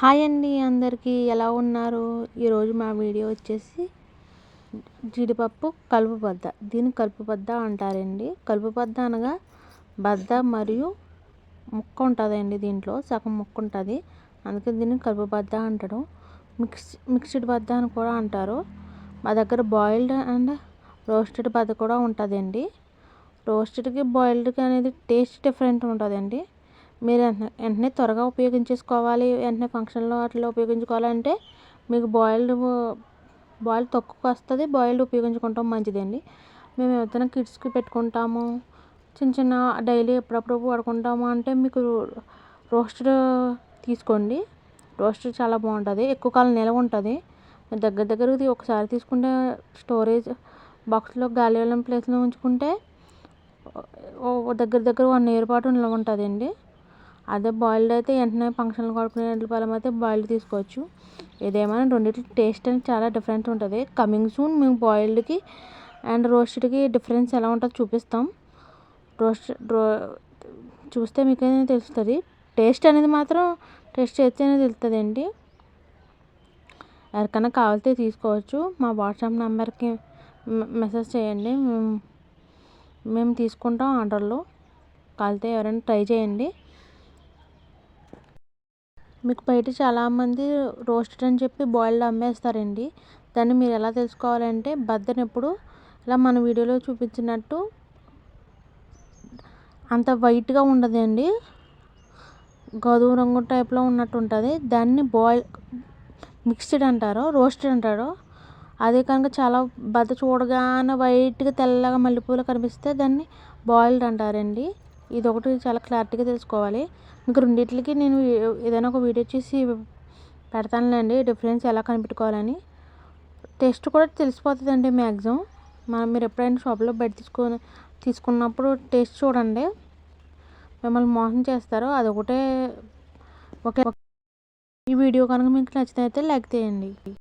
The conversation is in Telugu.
హాయ్ అండి అందరికీ ఎలా ఉన్నారు? ఈరోజు మా వీడియో వచ్చేసి జీడిపప్పు కలుపు బద్ద. దీన్ని కలుపు బద్ద అంటారండి. కలుపు బద్ద అనగా బద్ద మరియు ముక్క ఉంటుందండి దీంట్లో. సగం ముక్క ఉంటుంది. అందుకే దీన్ని కలుపు బద్ద అంటారు. మిక్స్ మిక్స్డ్ బద్ద అని కూడా అంటారు. మా దగ్గర బాయిల్డ్ అండ్ రోస్టెడ్ బద్ద కూడా ఉంటుందండి. రోస్టెడ్కి బాయిల్డ్కి అనేది టేస్ట్ డిఫరెంట్ ఉంటుందండి. మీరు వెంటనే త్వరగా ఉపయోగించేసుకోవాలి. వెంటనే ఫంక్షన్లో వాటిలో ఉపయోగించుకోవాలంటే మీకు బాయిల్డ్ బాయిల్ తక్కువ వస్తుంది. బాయిల్డ్ ఉపయోగించుకుంటాం మంచిదండి మేము ఏదైనా కిడ్స్కి పెట్టుకుంటాము. చిన్న చిన్న డైలీ ఎప్పుడప్పుడు వాడుకుంటాము అంటే మీకు రోస్టెడ్ తీసుకోండి. రోస్టర్ చాలా బాగుంటుంది. ఎక్కువ కాలం నిలవ ఉంటుంది. దగ్గర దగ్గర ఒకసారి తీసుకుంటే స్టోరేజ్ బాక్స్లో గాలి వెళ్ళని ప్లేస్లో ఉంచుకుంటే దగ్గర దగ్గర వన్ ఇయర్ పాటు నిల్వ ఉంటుందండి. అదే బాయిల్డ్ అయితే వెంటనే ఫంక్షన్లు వాడుకునే పరం అయితే బాయిల్డ్ తీసుకోవచ్చు. ఏదేమైనా రెండింటి టేస్ట్ అనేది చాలా డిఫరెంట్ ఉంటుంది. కమింగ్ సూన్ మేము బాయిల్డ్కి అండ్ రోస్టెడ్కి డిఫరెన్స్ ఎలా ఉంటుందో చూపిస్తాం. రోస్ట్ రో చూస్తే మీకైనా తెలుస్తుంది? టేస్ట్ అనేది మాత్రం టేస్ట్ చేస్తేనే తెలుస్తుంది అండి ఎవరికైనా కావాలితే తీసుకోవచ్చు. మా వాట్సాప్ నెంబర్కి మెసేజ్ చేయండి. మేము మేము తీసుకుంటాం ఆర్డర్లు. కాలితే ఎవరైనా ట్రై చేయండి. మీకు బయట చాలామంది రోస్టెడ్ అని చెప్పి బాయిల్డ్ అమ్మేస్తారండి. దాన్ని మీరు ఎలా తెలుసుకోవాలంటే బద్దను ఎప్పుడు ఇలా మన వీడియోలో చూపించినట్టు అంత వైట్గా ఉండదండి. గోధుమ రంగు టైప్లో ఉన్నట్టు ఉంటుంది దాన్ని బాయిల్ మిక్స్డ్ అంటారు రోస్టెడ్ అంటారు. అదే కనుక చాలా బద్ద చూడగానే వైట్గా తెల్లగా మల్లెపూలు కనిపిస్తే దాన్ని బాయిల్డ్ అంటారండి. ఇది ఒకటి చాలా క్లారిటీగా తెలుసుకోవాలి. మీకు రెండింటికి నేను ఏదైనా ఒక వీడియో చేసి పెడతానులేండి డిఫరెన్స్ ఎలా కనిపెట్టుకోవాలని. టేస్ట్ కూడా తెలిసిపోతుందండి మ్యాక్సిమం మనం మీరు ఎప్పుడైనా షాప్లో బయట తీసుకొని తీసుకున్నప్పుడు టేస్ట్ చూడండి. మిమ్మల్ని మోసం చేస్తారు అదొకటే. ఓకే. ఈ వీడియో కనుక మీకు నచ్చినైతే లైక్ చేయండి.